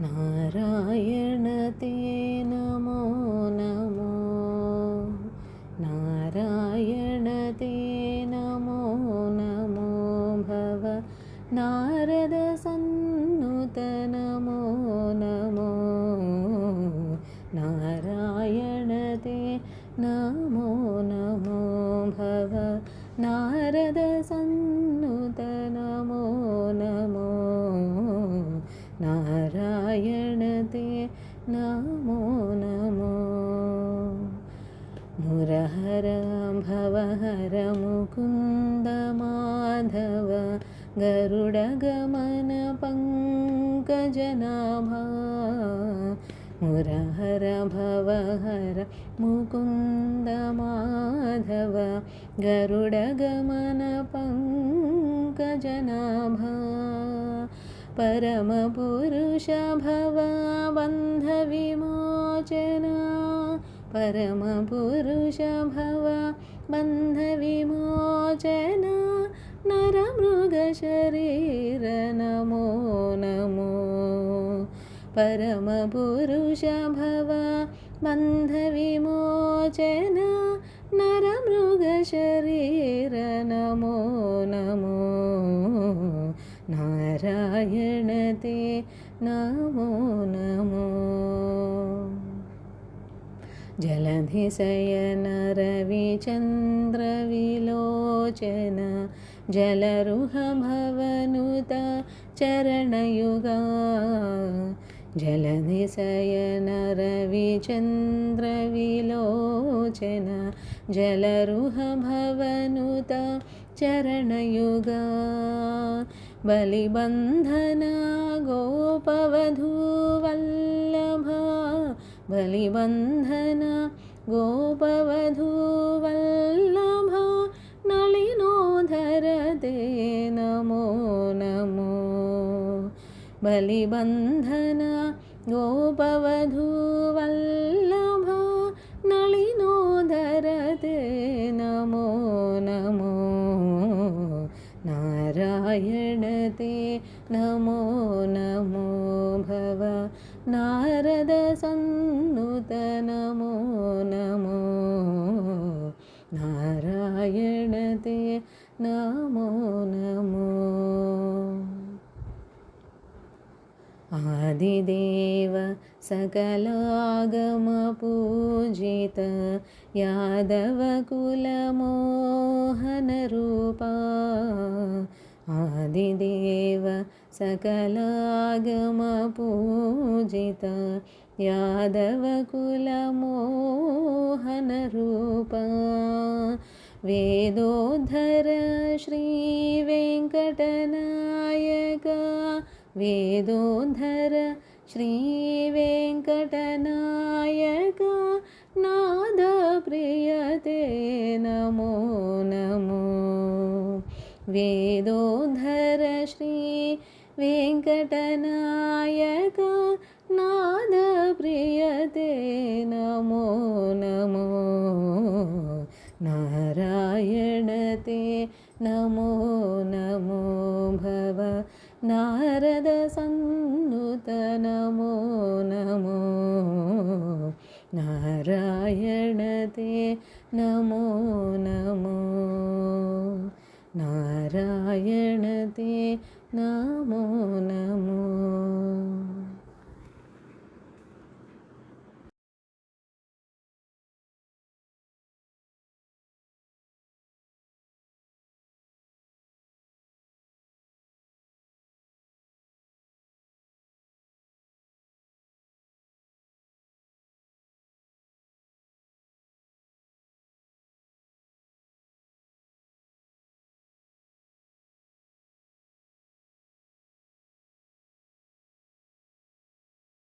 नारायण ते नमो नमो नारायण ते नमो नमो भव। नारद सन्नुत नमो नमो नारायण ते नमो नमो भव। नारद सन्नुत नमो नमो नारायण ते नमो नमो। मुरहर भवहर मुकुन्द माधव गरुडगमन पङ्कजनाभा मुरहर भवहर मुकुन्द माधव गरुडगमन पङ्कजनाभा परमपुरुष भव बन्धविमोचना नरमृगशरीर नमो नमो। परमपुरुष भव नरमृगशरीर नमो नमो नारायण ते नमो नमो। जलधिशयन रविचन्द्रविलोचन जलरुह भवनुत चरणयुगा। जलधिशयन रविचन्द्रविलोचन जलरुह भवनुत चरणयुगा बलिबन्धन गोपवधूवल्लभा। बलिबन्धन गोपवधूवल्लभा। नलिनोधर ते नमो नमो बलिबन्धन गोपवधूवल्लभा। नलिनोधर ते नमो नमो। नारायण नमो नमो भव। नारद सन्नुत नमो नमो। नारायण ते नमो नमो। आदिदेव सकलागमपूजित यादवकुलमोहनरूपा आदिदेव सकलागमपूजित यादवकुलमोहनरूपा। वेदोद्धर श्रीवेङ्कटनायक। वेदोद्धर श्रीवेङ्कटनायक। नादप्रियते नमो नमो वेदोद्धर श्रीवेङ्कटनायक नादप्रियते नमो नमो। नारायण ते नमो नमो भव। नारद सन्नुत नमो नमो। नारायण ते नमो नमो ारायण ते नमो नमो।